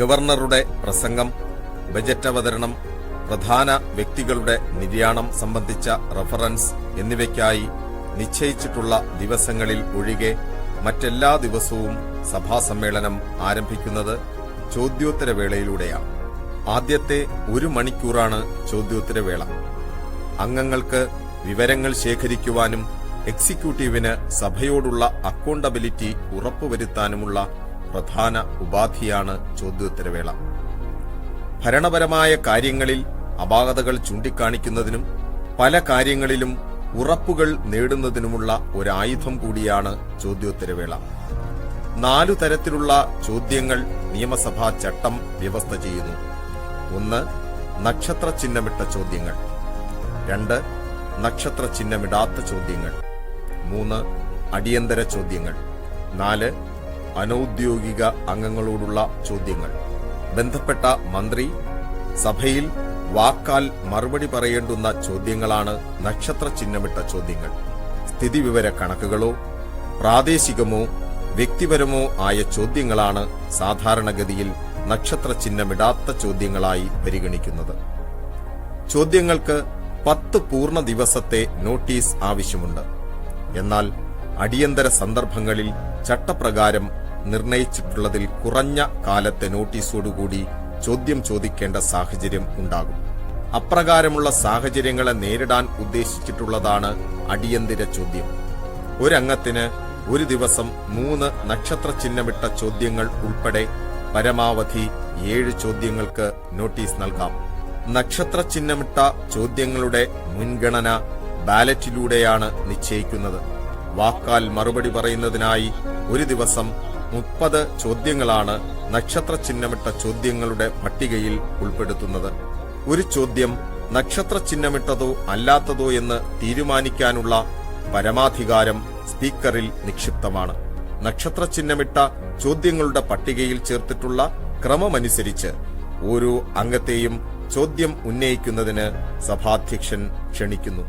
ഗവർണറുടെ പ്രസംഗം ബജറ്റ് അവതരണം പ്രധാന വ്യക്തികളുടെ നിര്യാണം സംബന്ധിച്ച റഫറൻസ് എന്നിവയ്ക്കായി നിശ്ചയിച്ചിട്ടുള്ള ദിവസങ്ങളിൽ ഒഴികെ മറ്റെല്ലാ ദിവസവും സഭാസമ്മേളനം ആരംഭിക്കുന്നത് ചോദ്യോത്തരവേളയിലൂടെയാണ് ആദ്യത്തെ ഒരു മണിക്കൂറാണ് ചോദ്യോത്തരവേള അംഗങ്ങൾക്ക് വിവരങ്ങൾ ശേഖരിക്കുവാനും എക്സിക്യൂട്ടീവിന് സഭയോടുള്ള അക്കൗണ്ടബിലിറ്റി ഉറപ്പുവരുത്താനുമുള്ള പ്രധാന ഉപാധിയാണ് ചോദ്യോത്തരവേള. ഭരണപരമായ കാര്യങ്ങളിൽ അപാകതകൾ ചൂണ്ടിക്കാണിക്കുന്നതിനും പല കാര്യങ്ങളിലും ഉറപ്പുകൾ നേടുന്നതിനുമുള്ള ഒരായുധം കൂടിയാണ് ചോദ്യോത്തരവേള. നാലു തരത്തിലുള്ള ചോദ്യങ്ങൾ നിയമസഭാ ചട്ടം വ്യവസ്ഥ ചെയ്യുന്നു. ഒന്ന് നക്ഷത്ര ചിഹ്നമിട്ട ചോദ്യങ്ങൾ. രണ്ട് നക്ഷത്ര ചിഹ്നമിടാത്ത ചോദ്യങ്ങൾ. മൂന്ന് അടിയന്തര ചോദ്യങ്ങൾ. നാല് അനൌദ്യോഗിക അംഗങ്ങളോടുള്ള ചോദ്യങ്ങൾ. ബന്ധപ്പെട്ട മന്ത്രി സഭയിൽ വാക്കാൽ മറുപടി പറയേണ്ടുന്ന ചോദ്യങ്ങളാണ് നക്ഷത്ര ചിഹ്നമിട്ട ചോദ്യങ്ങൾ. സ്ഥിതിവിവര കണക്കുകളോ പ്രാദേശികമോ വ്യക്തിപരമോ ആയ ചോദ്യങ്ങളാണ് സാധാരണഗതിയിൽ നക്ഷത്ര ചിഹ്നമിടാത്ത ചോദ്യങ്ങളായി പരിഗണിക്കുന്നത്. ചോദ്യങ്ങൾക്ക് പത്ത് പൂർണ ദിവസത്തെ നോട്ടീസ് ആവശ്യമുണ്ട്. എന്നാൽ അടിയന്തര സന്ദർഭങ്ങളിൽ ചട്ടപ്രകാരം നിർണയിച്ചിട്ടുള്ളതിൽ കുറഞ്ഞ കാലത്തെ നോട്ടീസോടുകൂടി ചോദ്യം ചോദിക്കേണ്ട സാഹചര്യം ഉണ്ടാകും. അപ്രകാരമുള്ള സാഹചര്യങ്ങളെ നേരിടാൻ ഉദ്ദേശിച്ചിട്ടുള്ളതാണ് അടിയന്തര ചോദ്യം. ഒരംഗത്തിന് ഒരു ദിവസം മൂന്ന് നക്ഷത്ര ചിഹ്നമിട്ട ചോദ്യങ്ങൾ ഉൾപ്പെടെ പരമാവധി ഏഴ് ചോദ്യങ്ങൾക്ക് നോട്ടീസ് നൽകാം. നക്ഷത്ര ചിഹ്നമിട്ട ചോദ്യങ്ങളുടെ മുൻഗണന ബാലറ്റിലൂടെയാണ് നിശ്ചയിക്കുന്നത്. വാക്കാൽ മറുപടി പറയുന്നതിനായി ഒരു ദിവസം മുപ്പത് ചോദ്യങ്ങളാണ് നക്ഷത്ര ചിഹ്നമിട്ട ചോദ്യങ്ങളുടെ പട്ടികയിൽ ഉൾപ്പെടുത്തുന്നത്. ഒരു ചോദ്യം നക്ഷത്ര ചിഹ്നമിട്ടതോ അല്ലാത്തതോ എന്ന് തീരുമാനിക്കാനുള്ള പരമാധികാരം സ്പീക്കറിൽ നിക്ഷിപ്തമാണ്. നക്ഷത്ര ചിഹ്നമിട്ട ചോദ്യങ്ങളുടെ പട്ടികയിൽ ചേർത്തിട്ടുള്ള ക്രമമനുസരിച്ച് ഓരോ അംഗത്തെയും ചോദ്യം ഉന്നയിക്കുന്നതിന് സഭാധ്യക്ഷൻ ക്ഷണിക്കുന്നു.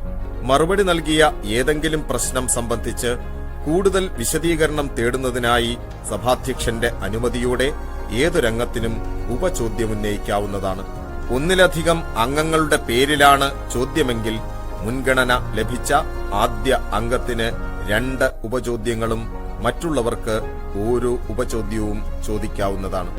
മറുപടി നൽകിയ ഏതെങ്കിലും പ്രശ്നം സംബന്ധിച്ച് കൂടുതൽ വിശദീകരണം തേടുന്നതിനായി സഭാധ്യക്ഷന്റെ അനുമതിയോടെ ഏതു രംഗത്തിനും ഉപചോദ്യമുന്നയിക്കാവുന്നതാണ്. ഒന്നിലധികം അംഗങ്ങളുടെ പേരിലാണ് ചോദ്യമെങ്കിൽ മുൻഗണന ലഭിച്ച ആദ്യ അംഗത്തിന് രണ്ട് ഉപചോദ്യങ്ങളും മറ്റുള്ളവർക്ക് ഓരോ ഉപചോദ്യവും ചോദിക്കാവുന്നതാണ്.